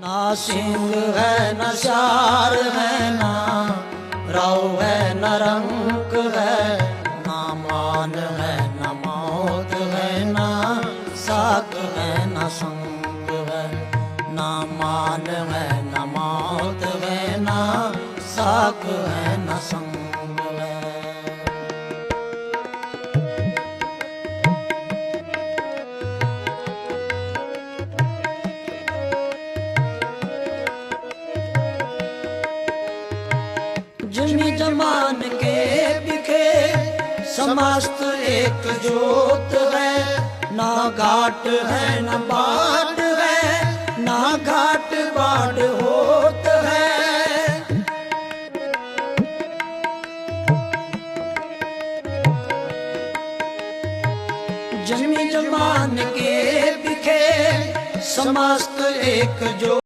ਨਾ ਸਿੰਘ ਹੈ ਨਾ ਸਿਆਰ ਹੈ ਨਾ ਰਾਉ ਹੈ ਨਾ ਰੰਕ ਹੈ ਨਾ ਮਾਨ ਹੈ ਨਾ ਮੌਤ ਹੈ ਨਾ ਸਾਕ ਹੈ ਨਾ ਸੰਗ ਹੈ ਨਾ ਮਾਨ ਹੈ ਨਾ ਮੌਤ ਹੈ ਨਾ ਸਾਕ ਹੈ ਨਾ ਸੰਗ जमी जमान के बिखे समस्त एक जोत है ना घाट है ना बाट है ना घाट बाट होत है जमी जमान के बिखे समस्त एक जो